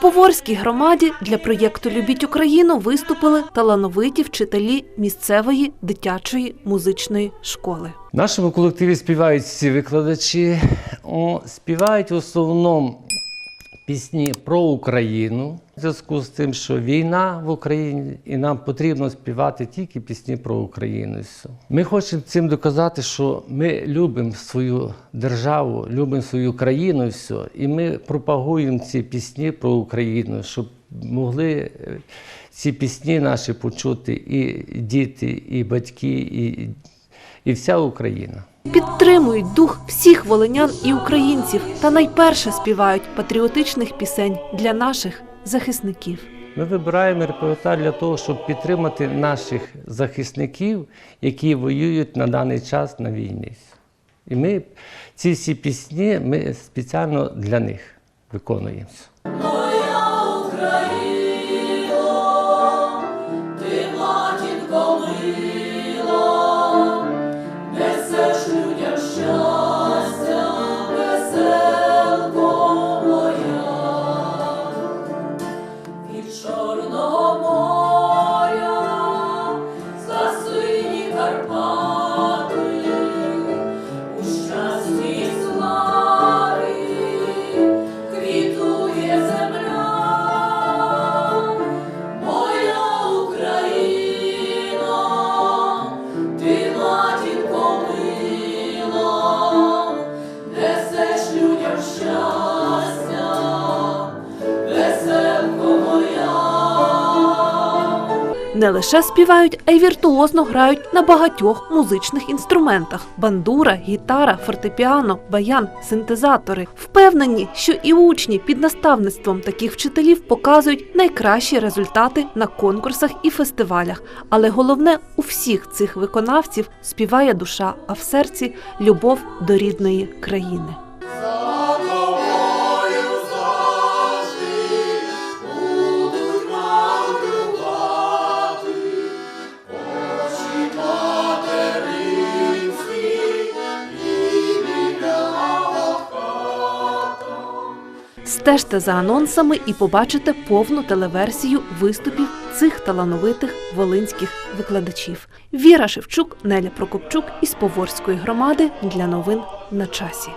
Поворській громаді для проєкту Любіть Україну виступили талановиті вчителі місцевої дитячої музичної школи. В нашому колективі співають всі викладачі. О, співають в основному пісні про Україну. В зв'язку з тим, що війна в Україні, і нам потрібно співати тільки пісні про Україну. Ми хочемо цим доказати, що ми любимо свою державу, любимо свою країну, і все. І ми пропагуємо ці пісні про Україну, щоб могли е, ці пісні наші почути і діти, і батьки, і, і вся Україна. Підтримують дух всіх волинян і українців та найперше співають патріотичних пісень для наших захисників. Ми вибираємо репертуар для того, щоб підтримати наших захисників, які воюють на даний час на війні. І ми ці всі пісні ми спеціально для них виконуємо. Не лише співають, а й віртуозно грають на багатьох музичних інструментах: бандура, гітара, фортепіано, баян, синтезатори. Впевнені, що і учні під наставництвом таких вчителів показують найкращі результати на конкурсах і фестивалях. Але головне у всіх цих виконавців співає душа, а в серці любов до рідної країни. Стежте за анонсами і побачите повну телеверсію виступів цих талановитих волинських викладачів. Віра Шевчук, Неля Прокопчук із Поворської громади для новин на часі.